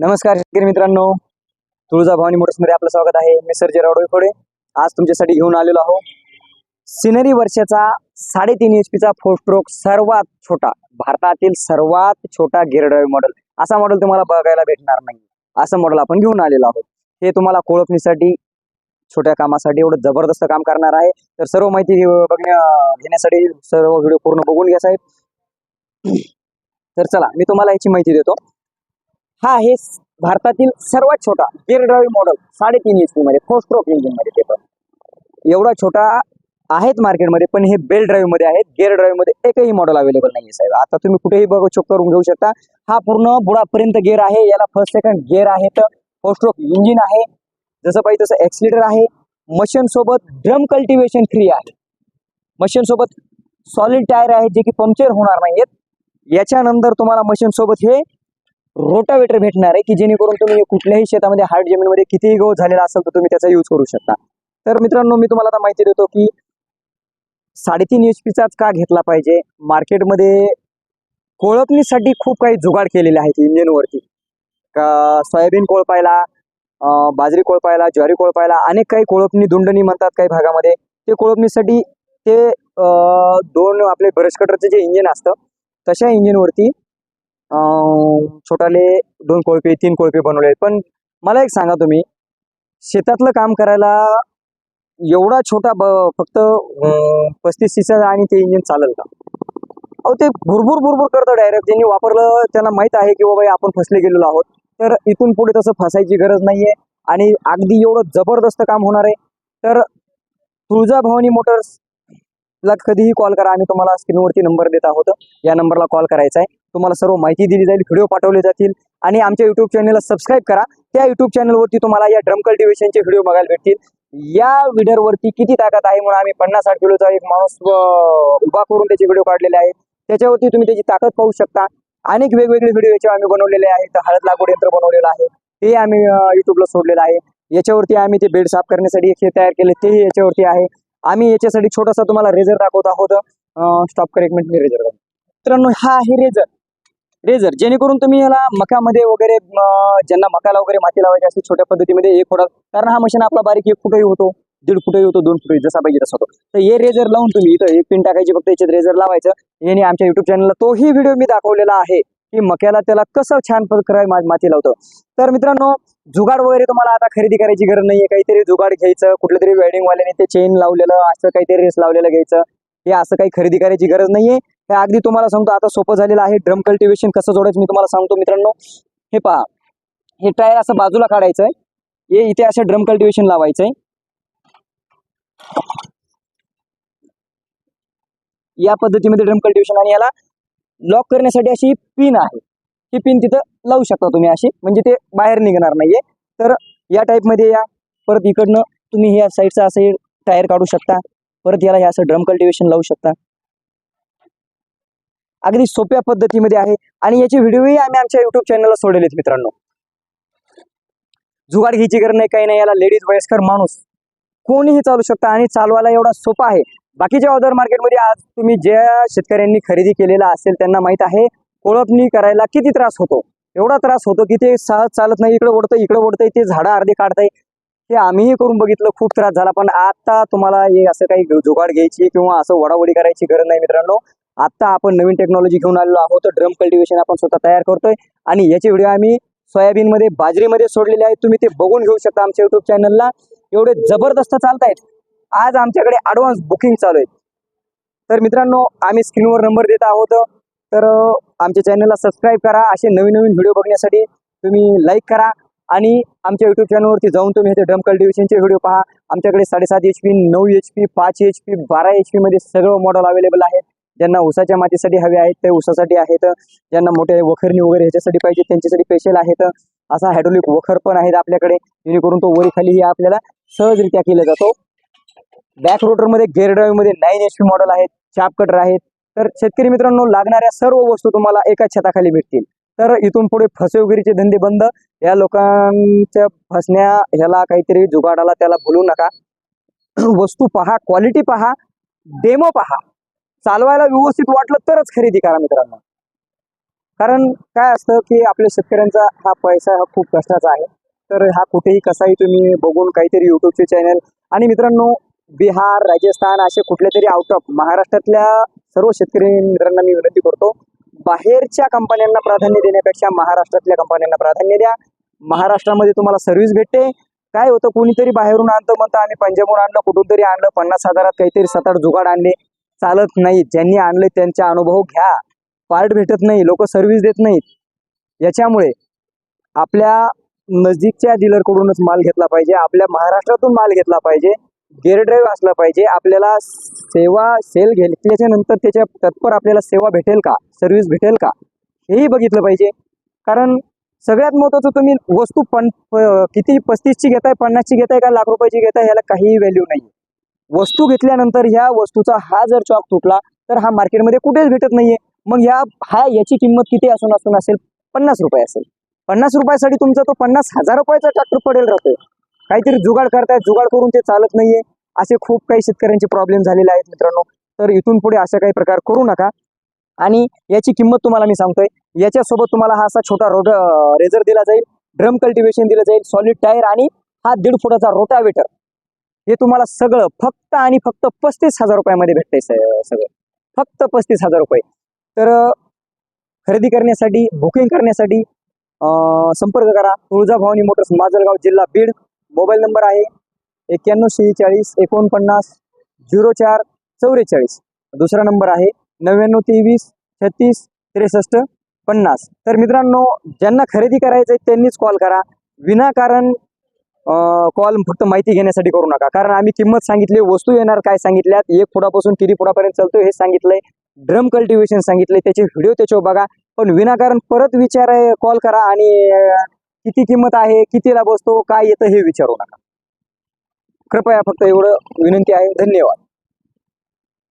नमस्कार शेतकरी मित्रांनो. तुळजाभवानी मोटर्समध्ये आपलं स्वागत आहे. मी सर्जे रावडोईफोडे आज तुमच्यासाठी घेऊन आलेलो आहो सिनरी वर्षाचा साडेतीन एच पीचा फोर स्ट्रोक सर्वात छोटा भारतातील सर्वात छोटा गिअर मॉडेल असा मॉडेल तुम्हाला बघायला भेटणार नाही. असं मॉडेल आपण घेऊन आलेलो आहोत. हे तुम्हाला कोळपणीसाठी छोट्या कामासाठी एवढं जबरदस्त काम करणार आहे. तर सर्व माहिती बघण्या घेण्यासाठी सर्व व्हिडिओ पूर्ण बघून घ्या साहेब. तर चला मी तुम्हाला याची माहिती देतो. हा आहे भारतातील सर्वात छोटा गिअर ड्राईव्ह मॉडेल साडेतीन एच मध्ये फोर स्ट्रोक इंजिनमध्ये ते पण. एवढा छोटा आहेत मार्केटमध्ये पण हे बेल ड्राईव्हमध्ये आहेत गिअर ड्राईव्हमध्ये एकही मॉडेल अवेलेबल नाही साहेब. आता तुम्ही कुठेही बघू चेक करून घेऊ शकता. हा पूर्ण बुडापर्यंत गिअर आहे याला फर्स्ट सेकंड गिअर तर फोर स्ट्रोक इंजिन आहे. जसं पाहिजे तसं एक्सिलेटर आहे. मशीन सोबत ड्रम कल्टिवेशन फ्री आहे. मशीन सोबत सॉलिड टायर आहेत जे की पंक्चर होणार नाहीयेत. याच्यानंतर तुम्हाला मशीन सोबत हे रोटावेटर भेटणार आहे की जेणेकरून तुम्ही कुठल्याही शेतामध्ये हार्ड जमीनमध्ये कितीही गवत झालेला असेल तर तुम्ही त्याचा यूज करू शकता. तर मित्रांनो मी तुम्हाला आता माहिती देतो की साडेतीन एच पीचाच का घेतला पाहिजे? मार्केटमध्ये कोळपणीसाठी खूप काही जुगाड केलेले आहेत इंजिनवरती का सोयाबीन कोळपायला बाजरी कोळपायला ज्वारी कोळपायला अनेक काही कोळपणी दुंडणी म्हणतात काही भागामध्ये. ते कोळपणीसाठी ते दोन आपले ब्रश कटरचं जे इंजिन असतं तशा इंजिनवरती छोटाले दोन कोळपे तीन कोळपे बनवले. पण मला एक सांगा तुम्ही शेतातलं काम करायला एवढा छोटा ब फक्त पस्तीस सीचा आणि ते इंजिन चालेल का? अहो ते भुरभुर भुरभुर करतं डायरेक्ट ज्यांनी वापरलं त्यांना माहीत आहे की बाबा आपण फसले गेलेलो आहोत. तर इथून पुढे तसं फसायची गरज नाहीये आणि अगदी एवढं जबरदस्त काम होणार आहे. तर तुळजाभवानी मोटर्स ला कधीही कॉल करा. आम्ही तुम्हाला स्क्रीनवरती नंबर देत आहोत. या नंबरला कॉल करायचा आहे. तुम्हाला सर्व माहिती दिली जाईल व्हिडिओ पाठवले जातील. आणि आमच्या युट्यूब चॅनलला सबस्क्राईब करा. त्या युट्यूब चॅनलवरती तुम्हाला या ड्रम कल्टिवेशनचे व्हिडिओ बघायला भेटतील. या विडरवरती किती ताकद आहे म्हणून आम्ही पन्नास साठ किलोचा एक माणूस उभा करून त्याचे व्हिडिओ काढलेले आहेत. त्याच्यावरती तुम्ही त्याची ताकद पाहू शकता. अनेक वेगवेगळे व्हिडिओ याच्यावर आम्ही बनवलेले आहेत. हळद लागवड यंत्र बनवलेलं आहे. ते आम्ही युट्यूबला सोडलेलं आहे. याच्यावरती आम्ही ते बेड साफ करण्यासाठी एक हे तयार केले तेही याच्यावरती आहे. आम्ही याच्यासाठी छोटासा तुम्हाला रेझर दाखवत आहोत. स्टॉप कर एक मिनिट मी रेझर मित्रांनो हा आहे रेझर रेझर जेणेकरून तुम्ही याला मकामध्ये वगैरे ज्यांना मकाला वगैरे माती लावायची असते छोट्या पद्धतीमध्ये एक होणार कारण हा मशीन आपला बारीक एक फुटही होतो दीड फुटही होतो दोन फुटही जसा पाहिजे तसा होतो. तर हे रेझर लावून तुम्ही इथं एक पिन टाकायची फक्त याच्यात रेझर लावायचं. याने आमच्या युट्यूब चॅनलला तोही व्हिडिओ मी दाखवलेला आहे की मक्याला त्याला कसं छान प्रकारे मा- माती लावतं. तर मित्रांनो जुगाड वगैरे तुम्हाला आता खरेदी करायची गरज नाहीये. काहीतरी जुगाड घ्यायचं कुठल्या तरी वेडिंगवाल्याने ते चेन लावलेलं असं काहीतरी रेस लावलेलं घ्यायचं. हे असं काही खरेदी करायची गरज नाहीये. हे अगदी तुम्हाला सांगतो आता सोपं झालेलं आहे. ड्रम कल्टिवेशन कसं जोडायचं मी तुम्हाला सांगतो मित्रांनो. हे पहा. हे टायर असं बाजूला काढायचं आहे हे इथे असं ड्रम कल्टिवेशन लावायचं आहे या पद्धतीमध्ये ड्रम कल्टिवेशन आणि याला लॉक करण्यासाठी अशी पिन आहे. ही पिन तिथं लावू शकता तुम्ही अशी. म्हणजे ते बाहेर निघणार नाहीये. तर या टाईपमध्ये या. परत इकडनं तुम्ही ह्या साईडचा असं टायर काढू शकता. परत याला हे असं ड्रम कल्टिवेशन लावू शकता. अगदी सोप्या पद्धतीमध्ये आहे. आणि याचे व्हिडिओही आम्ही आमच्या युट्यूब चॅनलला सोडलेत मित्रांनो. जुगाड घ्यायची गरज नाही काही नाही. याला लेडीज वयस्कर माणूस कोणीही चालू शकता आणि चालवायला एवढा सोपा आहे. बाकीच्या अदर मार्केटमध्ये आज तुम्ही ज्या शेतकऱ्यांनी खरेदी केलेला असेल त्यांना माहीत आहे कोळपणी करायला किती त्रास होतो? एवढा त्रास होतो की ते सहज चालत नाही इकडे ओढतंय इकडे ओढतंय ते झाडं अर्धे काढताय ते आम्हीही करून बघितलं खूप त्रास झाला. पण आता तुम्हाला हे असं काही जुगाड घ्यायची किंवा असं वडावडी करायची गरज नाही मित्रांनो. आता आपण नवीन टेक्नॉलॉजी घेऊन आलेलो आहोत. ड्रम कल्टिवेशन आपण स्वतः तयार करतोय. आणि याचे व्हिडिओ आम्ही सोयाबीनमध्ये बाजरीमध्ये सोडलेले आहेत. तुम्ही ते बघून घेऊ शकता आमच्या युट्यूब चॅनलला एवढे जबरदस्त चालतायत. आज आमच्याकडे ॲडव्हान्स बुकिंग चालू आहे. तर मित्रांनो आम्ही स्क्रीनवर नंबर देत आहोत. तर आमच्या चॅनलला सबस्क्राईब करा. असे नवीन नवीन व्हिडिओ बघण्यासाठी तुम्ही लाईक करा. आणि आमच्या युट्यूब चॅनलवरती जाऊन तुम्ही हे ड्रम कल्टिवेशनचे व्हिडिओ पहा. आमच्याकडे साडेसात एच पी नऊ एच पी पाच एच पी बारा एच पी मध्ये सगळं मॉडेल अवेलेबल आहे. ज्यांना ऊसाच्या मातीसाठी हवे आहेत ते ऊसासाठी आहेत. ज्यांना मोठे वखरणी वगैरे ह्याच्यासाठी पाहिजे त्यांच्यासाठी स्पेशल आहेत. असा हायड्रोलिक वखर पण आहेत आपल्याकडे. जेणेकरून तो वरी खाली आपल्याला सहजरित्या केला जातो. बॅक रोटरमध्ये गेअर ड्राईव्हमध्ये नाईन एच पी मॉडेल आहेत चाप कटर आहेत. तर शेतकरी मित्रांनो लागणाऱ्या सर्व वस्तू तुम्हाला एकाच छताखाली भेटतील. तर इथून पुढे फसवेगिरीचे धंदे बंद. या लोकांच्या फसण्या ह्याला काहीतरी जुगाडाला त्याला भुलू नका. वस्तू पहा क्वालिटी पहा डेमो पहा. चालवायला व्यवस्थित वाटलं तरच खरेदी करा मित्रांनो. कारण काय असतं की आपल्या शेतकऱ्यांचा हा पैसा हा खूप कष्टाचा आहे. तर हा कुठेही कसाही तुम्ही बघून काहीतरी युट्यूबचे चॅनल आणि मित्रांनो बिहार राजस्थान असे कुठल्या तरी आउट ऑफ महाराष्ट्रातल्या सर्व शेतकरी मित्रांना मी विनंती करतो बाहेरच्या कंपन्यांना प्राधान्य देण्यापेक्षा महाराष्ट्रातल्या कंपन्यांना प्राधान्य द्या. महाराष्ट्रामध्ये तुम्हाला सर्व्हिस भेटते. काय होतं कोणीतरी बाहेरून आणतं म्हणतं आम्ही पंजाबहून आणलं कुठून तरी आणलं पन्नास हजारात काहीतरी सात आठ जुगाड आणले. चालत नाही ज्यांनी आणले त्यांचा अनुभव घ्या. पार्ट भेटत नाही लोक सर्व्हिस देत नाहीत. याच्यामुळे आपल्या नजीकच्या डीलरकडूनच माल घेतला पाहिजे. आपल्या महाराष्ट्रातून माल घेतला पाहिजे. गेअर ड्राईव्ह असला पाहिजे. आपल्याला सेवा सेल घेतल्याच्या नंतर त्याच्या तत्पर आपल्याला सेवा भेटेल का? सर्व्हिस भेटेल का? हेही बघितलं पाहिजे. कारण सगळ्यात महत्त्वाचं तुम्ही वस्तू पण किती पस्तीसची घेताय पन्नासची घेताय का लाख रुपयाची घेताय ह्याला काहीही व्हॅल्यू नाही वस्तू घेतल्यानंतर ह्या वस्तूचा हा जर चॉक तुटला तर हा मार्केटमध्ये कुठेच भेटत नाहीये. मग ह्या हा याची किंमत किती असून असून असेल? पन्नास रुपये असेल. पन्नास रुपयासाठी तुमचा तो पन्नास हजार रुपयाचा ट्रॅक्टर पडेल राहतो काहीतरी जुगाड करतायत जुगाड करून ते चालत नाहीये. असे खूप काही शेतकऱ्यांचे प्रॉब्लेम झालेले आहेत मित्रांनो. तर इथून पुढे अशा काही प्रकार करू नका. आणि याची किंमत तुम्हाला मी सांगतोय. याच्यासोबत तुम्हाला हा असा छोटा रोड रेझर दिला जाईल. ड्रम कल्टिवेशन दिलं जाईल. सॉलिड टायर आणि हा दीड फुटाचा रोटावेटर हे तुम्हाला सगळं फक्त आणि फक्त पस्तीस हजार रुपयामध्ये भेटतंय सगळं. फक्त पस्तीस हजार रुपये. तर खरेदी करण्यासाठी बुकिंग करण्यासाठी संपर्क करा. तुळजाभवानी मोटर्स माजलगाव जिल्हा बीड. मोबाईल नंबर आहे एक्क्याण्णव शेहेचाळीस एकोणपन्नास झिरो चार चौवेचाळीस दुसरा नंबर आहे नव्याण्णव तेवीस छत्तीस त्रेसष्ट पन्नास. तर मित्रांनो ज्यांना खरेदी करायचं आहे त्यांनीच कॉल करा. विनाकारण कॉल फक्त माहिती घेण्यासाठी करू नका. कारण आम्ही किंमत सांगितली वस्तू येणार काय सांगितल्यात एक फुटापासून किती फुटापर्यंत चालतो हे सांगितलंय ड्रम कल्टिवेशन सांगितलंय त्याचे व्हिडिओ त्याच्यावर बघा. पण विनाकारण परत विचार कॉल करा आणि किती किंमत आहे कितीला बसतो काय येतं हे विचारू नका. कृपया फक्त एवढं विनंती आहे. धन्यवाद.